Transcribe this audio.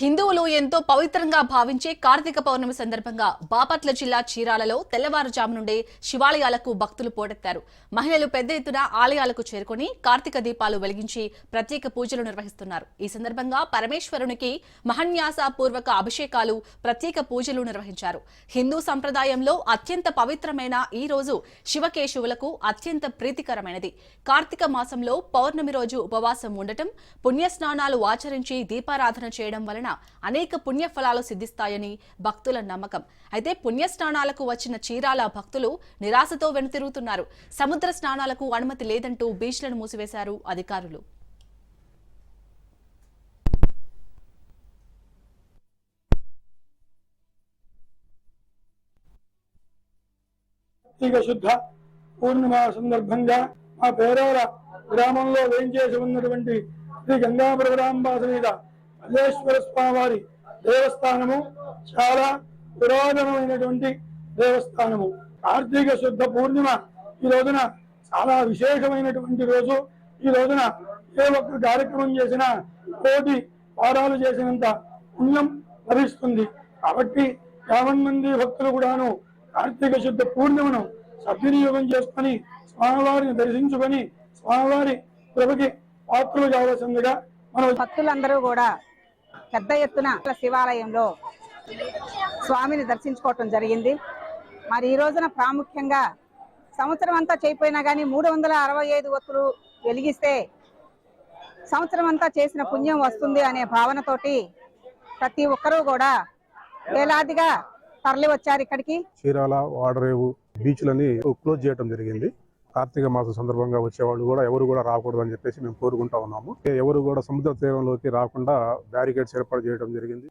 హిందువులు ఎంతో పవిత్రంగా భావించే కార్తీక పౌర్ణమి సందర్భంగా బాపట్ల జిల్లా చీరాలలో తెల్లవారుజాము నుండే శివాలయాలకు భక్తులు పోటెత్తారు. మహిళలు పెద్ద ఎత్తున ఆలయాలకు చేరుకుని కార్తీక దీపాలు వెలిగించి ప్రత్యేక పూజలు నిర్వహిస్తున్నారు. ఈ సందర్భంగా పరమేశ్వరునికి మహన్యాస పూర్వక అభిషేకాలు ప్రత్యేక పూజలు నిర్వహించారు. హిందూ సంప్రదాయంలో అత్యంత పవిత్రమైన ఈ రోజు శివకేశవులకు అత్యంత ప్రీతికరమైనది. కార్తీక మాసంలో పౌర్ణమి రోజు ఉపవాసం ఉండటం పుణ్యస్నానాలు ఆచరించి దీపారాధన చేయడం వలన అనేక పుణ్యఫలాలు సిద్ధిస్తాయని భక్తుల నమ్మకం. అయితే పుణ్యస్నానాలకు వచ్చిన చీరాల భక్తులు నిరాశతో వెనుతిరుగుతున్నారు. సముద్ర స్నానాలకు అనుమతి లేదంటూ బీచ్లను మూసివేశారు అధికారులు. కార్తీక శుద్ధ పూర్ణిమ సందర్భంగా మా పేరవర గ్రామంలో వేయించేసి ఉన్నటువంటి శ్రీ గంగాపురరాంబా సమేత మల్లేశ్వర స్వామివారి దేవస్థానము చాలా పురాతనమైనటువంటి దేవస్థానము. కార్తీక శుద్ధ పూర్ణిమ ఈ రోజున చాలా విశేషమైనటువంటి రోజు. ఈ రోజున ఏ ఒక్క కార్యక్రమం చేసినా కోటి వారాలు చేసినంత పుణ్యం లభిస్తుంది. కాబట్టి యావన్ మంది భక్తులు కూడాను కార్తీక శుద్ధ పూర్ణిమను సద్వినియోగం చేసుకొని స్వామివారిని దర్శించుకొని స్వామివారి కృపకి పాత్రలు కావాల్సిందిగా మనం భక్తులందరూ కూడా పెద్ద ఎత్తున శివాలయంలో స్వామిని దర్శించుకోవటం జరిగింది. మరి ఈ రోజున ప్రాముఖ్యంగా సంవత్సరం అంతా చేయిపోయినా కానీ మూడు వందల అరవై ఐదు ఒత్తులు వెలిగిస్తే సంవత్సరం అంతా చేసిన పుణ్యం వస్తుంది అనే భావనతోటి ప్రతి ఒక్కరూ కూడా వేలాదిగా తరలి వచ్చారు ఇక్కడికి. చీరాల వాడరేవు బీచ్లని క్లోజ్ చేయడం జరిగింది. కార్తీక మాసం సందర్భంగా వచ్చేవాళ్ళు కూడా ఎవరు కూడా రాకూడదు అని చెప్పేసి మేము కోరుకుంటా ఉన్నాము. ఎవరు కూడా సముద్ర తీరంలోకి రాకుండా బ్యారికేడ్స్ ఏర్పాటు చేయడం జరిగింది.